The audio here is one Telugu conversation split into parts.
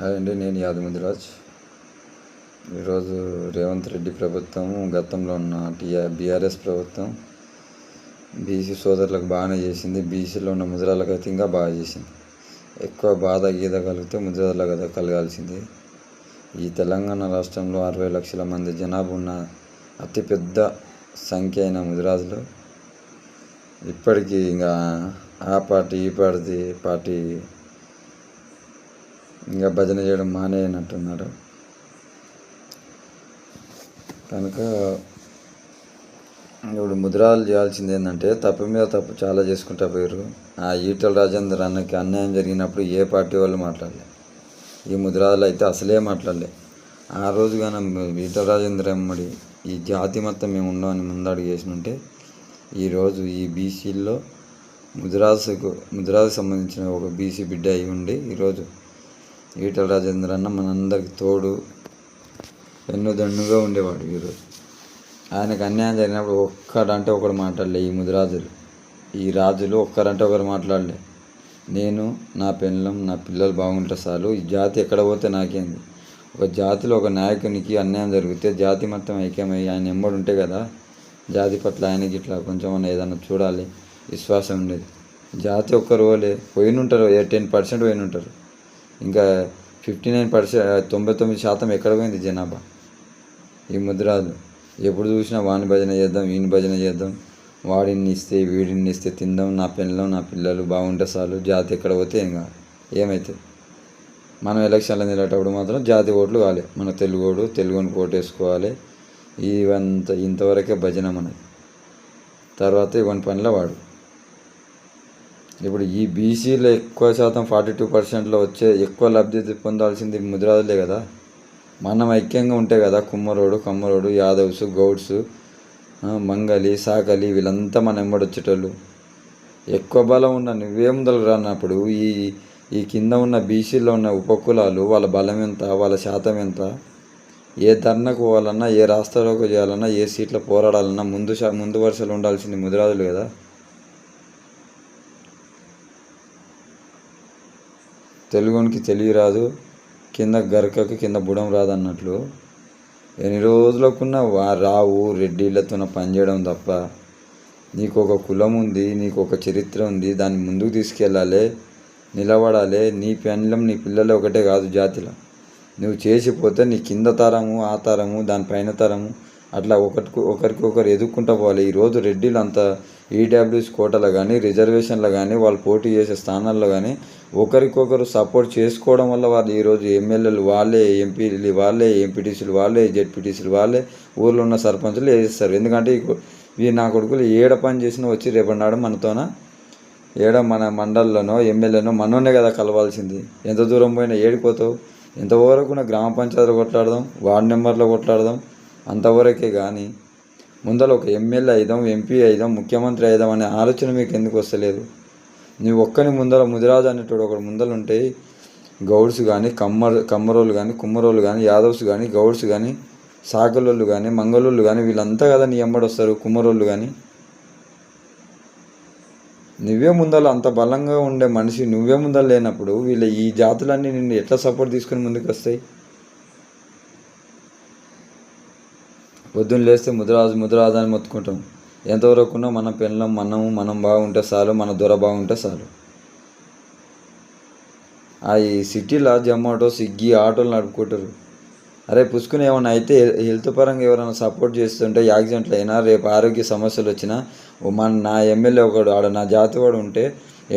హాయ్ అండి నేను యాదముదిరాజ్. ఈరోజు రేవంత్ రెడ్డి ప్రభుత్వం గతంలో ఉన్న టీఆర్ బీఆర్ఎస్ ప్రభుత్వం బీసీ సోదరులకు బాగానే చేసింది. బీసీలో ఉన్న ముద్రాలకు అయితే ఇంకా బాగా చేసింది. ఎక్కువ బాధ గీత కలిగితే ముద్రాలకు అయితే కలగాల్సింది. ఈ తెలంగాణ రాష్ట్రంలో అరవై లక్షల మంది జనాభా ఉన్న అతిపెద్ద సంఖ్య అయిన ముదిరాజులు ఇప్పటికీ ఇంకా ఆ పార్టీ ఈ పార్టీ పార్టీ ఇంకా భజన చేయడం మానేయనట్టున్నారు కనుక ఇప్పుడు ముద్రాలు చేయాల్సింది ఏంటంటే తప్పు మీద తప్పు చాలా చేసుకుంటా పోయారు ఆ ఈటల రాజేందర్ అన్నకి అన్యాయం జరిగినప్పుడు ఏ పార్టీ వాళ్ళు మాట్లాడలే. ఈ ముద్రాలు అయితే అసలే మాట్లాడలే. ఆ రోజు కానీ ఈటల రాజేందర్ అమ్మడి ఈ జాతి మొత్తం మేము ఉండమని ముందడుగు చేసినుంటే ఈరోజు ఈ బీసీల్లో ముద్రాసుకు ముద్రాకు సంబంధించిన ఒక బీసీ బిడ్డ అయి ఉండి ఈరోజు ఈటల రాజేంద్ర అన్న మనందరికి తోడు ఎన్నుదన్నుగా ఉండేవాడు ఈరోజు ఆయనకు అన్యాయం జరిగినప్పుడు ఒక్కడంటే ఒకడు మాట్లాడలే ఈ ముదిరాజులు. ఈ రాజులు ఒక్కరంటే ఒకరు మాట్లాడలే. నేను నా పెళ్ళం నా పిల్లలు బాగుంటే చాలు ఈ జాతి ఎక్కడ పోతే నాకేంది? ఒక జాతిలో ఒక నాయకునికి అన్యాయం జరిగితే జాతి మొత్తం ఐక్యమై ఆయన ఎంబడి ఉంటే కదా జాతి పట్ల ఆయనకి ఇట్లా కొంచెం అన్న ఏదన్నా చూడాలి విశ్వాసం ఉండేది. జాతి ఒక్కరు పోలే పోయినుంటారు ఏ టెన్ పర్సెంట్ పోయినుంటారు. ఇంకా ఫిఫ్టీ నైన్ పర్సెంట్ తొంభై తొమ్మిది శాతం ఎక్కడ పోయింది జనాభా? ఈ ముద్రాలు. ఎప్పుడు చూసినా వాని భజన చేద్దాం ఈయన భజన చేద్దాం. వాడిని ఇస్తే వీడిని ఇస్తే తిందాం నా పిల్లలు నా పిల్లలు బాగుంటే చాలు జాతి ఎక్కడ పోతే ఇంకా ఏమవుతుంది మనం ఎలక్షన్లు నిలబడేటప్పుడు మాత్రం జాతి ఓట్లు కాలే. మన తెలుగోడు తెలుగుని ఓటు వేసుకోవాలి. ఇవంత ఇంతవరకే భజన మనది. తర్వాత ఇవన్నీ పనిలో వాడు. ఇప్పుడు ఈ బీసీలో ఎక్కువ శాతం ఫార్టీ టూ పర్సెంట్లో వచ్చే ఎక్కువ లబ్ధి పొందాల్సింది ముద్రాదులే కదా. మనం ఐక్యంగా ఉంటే కదా కుమ్మరోడు కమ్మరోడు యాదవ్స్ గౌడ్స్ మంగలి సాకలి వీళ్ళంతా మన వెంబడి వచ్చేటోళ్ళు. ఎక్కువ బలం ఉన్న నువ్వే ముందరకు రానప్పుడు ఈ ఈ కింద ఉన్న బీసీలో ఉన్న ఉపకులాలు వాళ్ళ బలం ఎంత వాళ్ళ శాతం ఎంత? ఏ ధర్నకు పోవాలన్నా ఏ రాష్ట్రాలకు చేయాలన్నా ఏ సీట్లో పోరాడాలన్నా ముందు ముందు వరుసలో ఉండాల్సింది ముదిరాజులు కదా. తెలుగునికి తెలివి రాదు కింద గరకకు కింద బుడం రాదు అన్నట్లు ఎన్ని రోజులకున్నా వా రావు రెడ్డిళ్ళతో పనిచేయడం తప్ప నీకు ఒక కులం ఉంది నీకు ఒక చరిత్ర ఉంది దాన్ని ముందుకు తీసుకెళ్ళాలి నిలబడాలి నీ పెండ్లం నీ పిల్లలు ఒకటే కాదు జాతిలో. నువ్వు చేసిపోతే నీ కింద తరము ఆ తరము దాని పైన తరము అట్లా ఒకరికి ఒకరికి ఒకరు ఎదుర్కొంటూ పోవాలి. ఈరోజు రెడ్డిలు అంత ఈడబ్ల్యూఎస్ కోటలో కానీ రిజర్వేషన్లో కానీ వాళ్ళు పోటీ చేసే స్థానాల్లో కానీ ఒకరికొకరు సపోర్ట్ చేసుకోవడం వల్ల వాళ్ళు ఈరోజు ఎమ్మెల్యేలు వాళ్ళే ఎంపీలు వాళ్ళే ఎంపీటీసీలు వాళ్ళే జెడ్పీటీసీలు వాళ్ళే ఊర్లో ఉన్న సర్పంచులు వేస్తారు ఎందుకంటే ఈ నా కొడుకులు ఏడ పని చేసినా వచ్చి రేపటి నాడు మనతోన ఏడ మన మండలంలోనో ఎమ్మెల్యేనో మనోనే కదా కలవాల్సింది. ఎంత దూరం పోయినా ఏడిపోతావు. ఎంతవరకు నా గ్రామ పంచాయతీలో కొట్లాడదాం వార్డు నెంబర్లో కొట్లాడదాం అంతవరకే కానీ ముందర ఒక ఎమ్మెల్యే అయిదాం ఎంపీ అయిదాం ముఖ్యమంత్రి అయిదాం అనే ఆలోచన మీకు ఎందుకు వస్తలేదు? నువ్వు ఒక్కని ముందర ముదిరాజు అనేటోడు ఒకడు ముందర ఉంటే గౌడ్స్ కానీ కమ్మర్ కమ్మరోళ్ళు కానీ కుమ్మరోళ్ళు కానీ యాదవ్స్ కానీ గౌడ్స్ కానీ సాకలోళ్ళు కానీ మంగళోళ్ళు కానీ వీళ్ళంతా కదా నీ ఎంబడి వస్తారు కుమ్మరోళ్ళు కానీ నువ్వే ముందర అంత బలంగా ఉండే మనిషి నువ్వే ముందర లేనప్పుడు వీళ్ళ ఈ జాతులన్నీ నిన్ను ఎట్లా సపోర్ట్ తీసుకుని ముందుకు వస్తాయి పొద్దున్న లేస్తే ముద్రరాజు ముద్రరాజు అని మొత్తుకుంటాం. ఎంతవరకు ఉన్నా మన పిల్లలం మనము మనం బాగుంటే చాలు మన దొర బాగుంటే చాలు. ఆ ఈ సిటీలో జొమాటో స్విగ్గీ ఆటోలు నడుపుకుంటారు. అరే పుసుకుని ఏమైనా అయితే హెల్త్ పరంగా ఎవరైనా సపోర్ట్ చేస్తుంటే యాక్సిడెంట్లు అయినా రేపు ఆరోగ్య సమస్యలు వచ్చినా మన నా ఎమ్మెల్యే ఒకడు ఆడ నా జాతి వాడు ఉంటే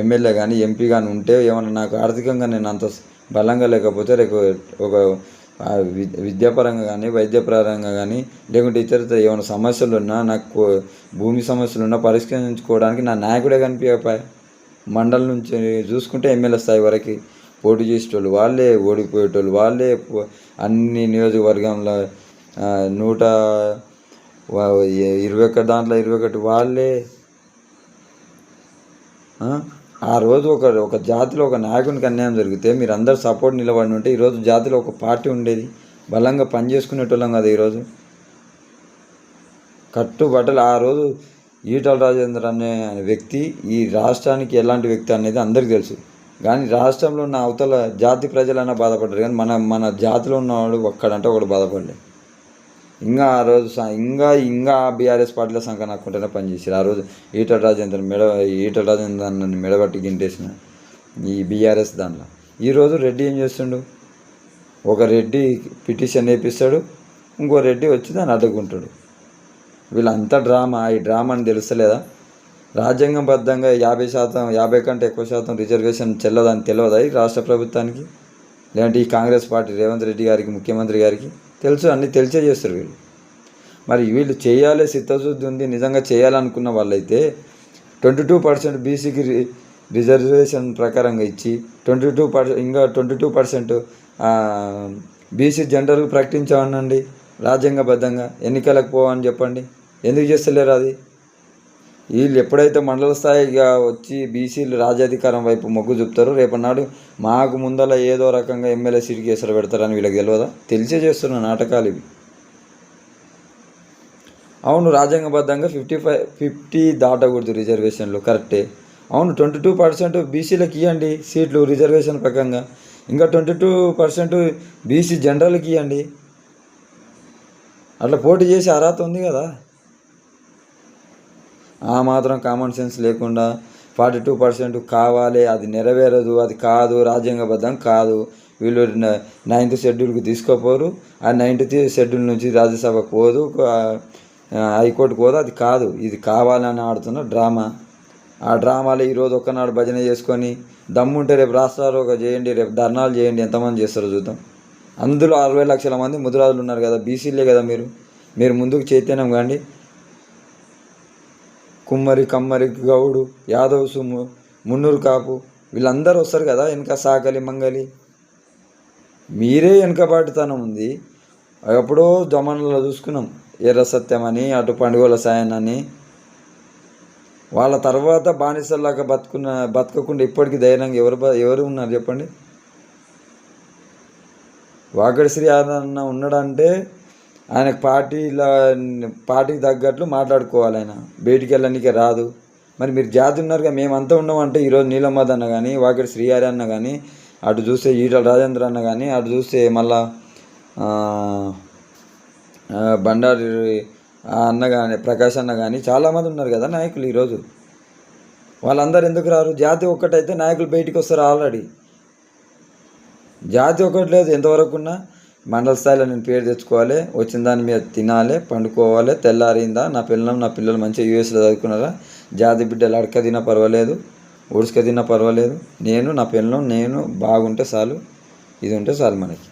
ఎమ్మెల్యే కానీ ఎంపీ కానీ ఉంటే ఏమైనా నాకు ఆర్థికంగా నేను అంత బలంగా లేకపోతే రేపు ఒక విద్యాపరంగా కానీ వైద్యపరంగా కానీ లేకుంటే ఇతర ఏమైనా సమస్యలు ఉన్నా నాకు భూమి సమస్యలు ఉన్నా పరిష్కరించుకోవడానికి నా నాయకుడే కనిపించపాయ మండలం నుంచి చూసుకుంటే ఎమ్మెల్యే స్థాయి వరకు పోటీ చేసేటోళ్ళు వాళ్ళే ఓడిపోయేటోళ్ళు వాళ్ళే అన్ని నియోజకవర్గంలో నూట ఇరవై ఒకటి దాంట్లో ఇరవై ఒకటి వాళ్ళే. ఆ? రోజు ఒక ఒక జాతిలో ఒక నాయకునికి అన్యాయం జరిగితే మీరు అందరు సపోర్ట్ నిలబడి ఉంటే ఈరోజు జాతిలో ఒక పార్టీ ఉండేది. బలంగా పనిచేసుకునేటోళ్ళం కదా ఈరోజు కట్టుబట్టలు ఆ రోజు ఈటల రాజేంద్ర అనే వ్యక్తి ఈ రాష్ట్రానికి ఎలాంటి వ్యక్తి అనేది అందరికీ తెలుసు. కానీ రాష్ట్రంలో ఉన్న అవతల జాతి ప్రజలైనా బాధపడ్డారు. కానీ మన మన జాతిలో ఉన్నవాడు ఒక్కడంటే ఒకడు బాధపడలేదు. ఇంకా ఆ రోజు స- ఇంకా ఇంకా బీఆర్ఎస్ పార్టీలో సంఖ్య నాకుంటేనే పనిచేసారు ఆ రోజు ఈటల రాజేందర్ మెడ ఈటల రాజేందర్ నన్ను మెడబట్టి గింటేసిన ఈ బీఆర్ఎస్ దాంట్లో. ఈరోజు రెడ్డి ఏం చేస్తుండు? ఒక రెడ్డి పిటిషన్ వేపిస్తాడు ఇంకో రెడ్డి వచ్చి దాన్ని అడ్డుకుంటాడు. వీళ్ళంతా డ్రామా ఈ డ్రామా అని తెలుస్తలేదా? రాజ్యాంగబద్ధంగా యాభై శాతం యాభై కంటే ఎక్కువ శాతం రిజర్వేషన్ చెల్లదని తెలియదా ఈ రాష్ట్ర ప్రభుత్వానికి? లేదంటే ఈ కాంగ్రెస్ పార్టీ రేవంత్ రెడ్డి గారికి ముఖ్యమంత్రి గారికి తెలుసు అన్నీ తెలిసే చేస్తారు వీళ్ళు. మరి వీళ్ళు చేయాలి చిత్తశుద్ధి ఉంది నిజంగా చేయాలనుకున్న వాళ్ళైతే ట్వంటీ టూ పర్సెంట్ బీసీకి రిజర్వేషన్ ప్రకారంగా ఇచ్చి ట్వంటీ టూ పర్సెంట్ ఇంకా twenty two percent BC general ప్రకటించామనండి రాజ్యాంగబద్ధంగా ఎన్నికలకు పోవని చెప్పండి. ఎందుకు చేస్తలేరు అది? వీళ్ళు ఎప్పుడైతే మండల స్థాయిగా వచ్చి బీసీలు రాజ్యాధికారం వైపు మొగ్గు చూపుతారో రేపన్నాడు మాకు ముందల ఏదో రకంగా ఎమ్మెల్యే సీట్కి ఎసరు పెడతారని వీళ్ళకి తెలియదా తెలిసే చేస్తున్న నాటకాలు ఇవి. అవును రాజ్యాంగబద్ధంగా ఫిఫ్టీ ఫైవ్ ఫిఫ్టీ దాటకూడదు రిజర్వేషన్లు కరెక్టే. అవును ట్వంటీ టూ పర్సెంట్ బీసీలకు ఇవ్వండి సీట్లు రిజర్వేషన్ ప్రకారంగా. ఇంకా ట్వంటీ టూ పర్సెంట్ బీసీ జనరల్కి ఇవ్వండి అట్లా పోటీ చేసే అర్హత ఉంది కదా. ఆ మాత్రం కామన్ సెన్స్ లేకుండా ఫార్టీ టూ పర్సెంట్ కావాలి అది నెరవేరదు అది కాదు రాజ్యాంగబద్ధం కాదు. వీళ్ళు నైన్త్ షెడ్యూల్కి తీసుకోపోరు. ఆ నైన్త్ షెడ్యూల్ నుంచి రాజ్యసభకు పోదు హైకోర్టు హైకోర్టుకు పోదు అది కాదు. ఇది కావాలని ఆడుతున్న డ్రామా. ఆ డ్రామాలో ఈరోజు ఒక్కనాడు భజన చేసుకొని దమ్ముంటే రేపు రాష్ట్రాలు ఒక చేయండి రేపు ధర్నాలు చేయండి ఎంతమంది చేస్తారో చూద్దాం. అందులో అరవై లక్షల మంది ముద్రాజులు ఉన్నారు కదా బీసీలే కదా మీరు? మీరు ముందుకు చైతన్యం కాండి. కుమ్మరి కమ్మరి గౌడు యాదవ్ సుమ్ము మున్నూరు కాపు. వీళ్ళందరూ వస్తారు కదా వెనక సాకలి మంగలి. మీరే వెనకబాటుతనం ఉంది. ఎప్పుడో జమానాలో చూసుకున్నాం. ఎర్ర సత్యం అని అటు పండుగల సాయన్ అని వాళ్ళ తర్వాత బానిసల్లాగా బతుకున్న బతకకుండా ఇప్పటికీ ధైర్యంగా ఎవరు ఎవరు ఉన్నారు చెప్పండి? వాకడి శ్రీ అన్న ఉన్నాడంటే ఆయనకు పార్టీల పార్టీకి తగ్గట్లు మాట్లాడుకోవాలి ఆయన. బయటికి వెళ్ళడానికి రాదు. మరి మీరు జాతి ఉన్నారుగా మేమంతా ఉన్నామంటే ఈరోజు నీలమ్మద్ అన్న కానీ వాకడి శ్రీహారి అన్న కానీ అటు చూస్తే ఈటల రాజేంద్ర అన్న కానీ అటు చూస్తే మళ్ళా బండారి అన్న కానీ ప్రకాష్ అన్న కానీ చాలామంది ఉన్నారు కదా నాయకులు ఈరోజు. వాళ్ళందరూ ఎందుకు రారు? జాతి ఒక్కటైతే నాయకులు బయటికి వస్తారు ఆల్రెడీ. జాతి ఒకటి లేదు ఎంతవరకు ఉన్నా. మండల స్థాయిలో నేను పేరు తెచ్చుకోవాలి వచ్చిన దాని మీద తినాలి పండుకోవాలి తెల్లారిందా నా పిల్లలు నా పిల్లలు మంచిగా యూఎస్లో చదువుకున్నారా జాతి బిడ్డలు అడక తినా పర్వాలేదు ఉడుసుక తిన్నా పర్వాలేదు నేను నా పిల్లలు నేను బాగుంటే చాలు ఇది ఉంటే చాలు మనకి.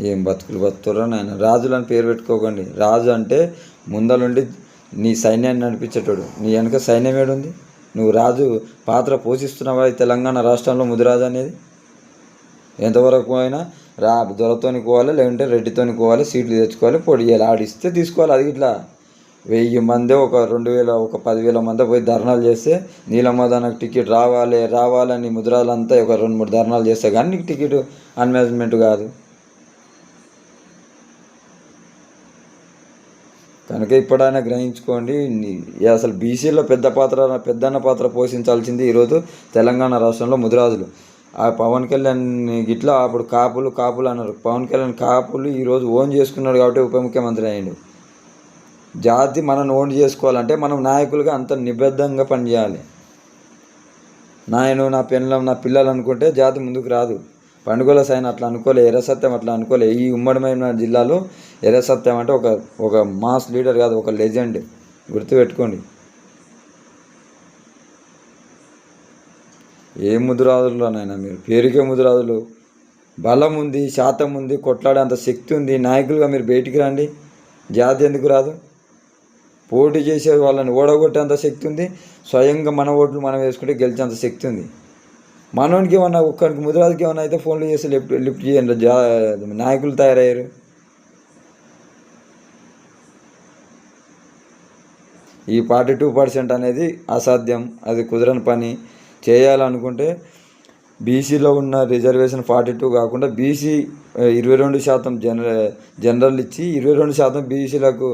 ఏం బతుకులు బతుకురా నాయన? రాజులు అని పేరు పెట్టుకోకండి. రాజు అంటే ముందలుండి నీ సైన్యాన్ని నడిపించేటోడు. నీ వెనక సైన్యం ఏడుంది? నువ్వు రాజు పాత్ర పోషిస్తున్నావా తెలంగాణ రాష్ట్రంలో ముదిరాజు అనేది? ఎంతవరకు అయినా రా దొరతోని పోవాలి లేదంటే రెడ్డితోని కోవాలి సీట్లు తెచ్చుకోవాలి పొడి చేయాలి. ఆడిస్తే తీసుకోవాలి అది ఇట్లా. వెయ్యి మందే ఒక రెండు వేల ఒక పదివేల మంది పోయి ధర్నాలు చేస్తే నీలమ్మద టికెట్ రావాలి రావాలని ముద్రాలంతా ఒక రెండు మూడు ధర్నాలు చేస్తే కానీ నీకు టికెట్ అన్మేజ్మెంట్ కాదు. కనుక ఇప్పుడైనా గ్రహించుకోండి అసలు బీసీలో పెద్ద పాత్ర పెద్దన్న పాత్ర పోషించాల్సింది ఈరోజు తెలంగాణ రాష్ట్రంలో ముదిరాజులు. ఆ పవన్ కళ్యాణ్ గిట్లా అప్పుడు కాపులు కాపులు అన్నారు. పవన్ కళ్యాణ్ కాపులు ఈరోజు ఓన్ చేసుకున్నాడు కాబట్టి ఉప ముఖ్యమంత్రి అయ్యాడు. జాతి మనం ఓన్ చేసుకోవాలంటే మనం నాయకులుగా అంత నిబద్ధంగా పనిచేయాలి. నాయను నా పిల్లలు నా పిల్లలు అనుకుంటే జాతి ముందుకు రాదు. పండుగల సైన్ అట్లా అనుకోలే ఎర్రసత్యం అట్లా అనుకోలే. ఈ ఉమ్మడిమైన జిల్లాలో ఎర్రసత్యం అంటే ఒక ఒక మాస్ లీడర్ కాదు ఒక లెజెండ్. గుర్తుపెట్టుకోండి. ఏ ముదురాజులోనైనా మీరు? పేరుకే ముదురాదులు. బలం ఉంది శాతం ఉంది కొట్లాడే అంత శక్తి ఉంది. నాయకులుగా మీరు బయటికి రండి. జాతి ఎందుకు రాదు? పోటీ చేసే వాళ్ళని ఓడగొట్టేంత శక్తి ఉంది. స్వయంగా మన ఓట్లు మనం వేసుకుంటే గెలిచేంత శక్తి ఉంది. మనోనికి ఏమన్నా ఒక్కరికి ముదిరాజుకి ఏమన్నా అయితే ఫోన్లు చేసి లిఫ్ట్ లిఫ్ట్ చేయండి. జా నాయకులు తయారయ్యారు. ఈ ఫార్టీ టూ పర్సెంట్ అనేది అసాధ్యం. అది కుదరని పని. చేయాలనుకుంటే బీసీలో ఉన్న రిజర్వేషన్ ఫార్టీ టూ కాకుండా బీసీ ఇరవై రెండు శాతం జనర జనరల్ ఇచ్చి ఇరవై రెండు శాతం బీసీలకు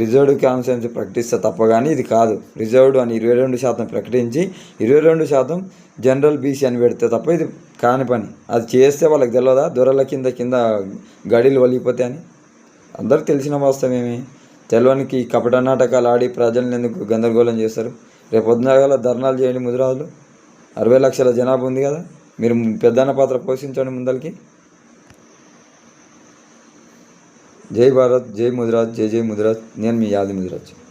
రిజర్వ్డ్ కాన్స్టిట్యున్సీ ప్రకటిస్తే తప్ప కానీ ఇది కాదు. రిజర్వ్డ్ అని ఇరవై రెండు శాతం ప్రకటించి ఇరవై రెండు శాతం జనరల్ బీసీ అని పెడితే తప్ప ఇది కాని పని. అది చేస్తే వాళ్ళకి తెలియదా దొరల కింద కింద గడిలు వలిగిపోతాయి అని? అందరికి తెలిసిన వాస్తవమేమి తెలవనికి కపట నాటకాలు ఆడి ప్రజలను ఎందుకు గందరగోళం చేస్తారు? రేపు పొద్దున ధర్నాలు చేయండి ముదిరాజులు. అరవై లక్షల జనాభా ఉంది కదా. మీరు పెద్దన్న పాత్ర పోషించండి ముందరికి జై భారత్ జై ముదిరాజ్ జై జై ముదిరాజ్. నేను మీ యాది ముదిరాజ్.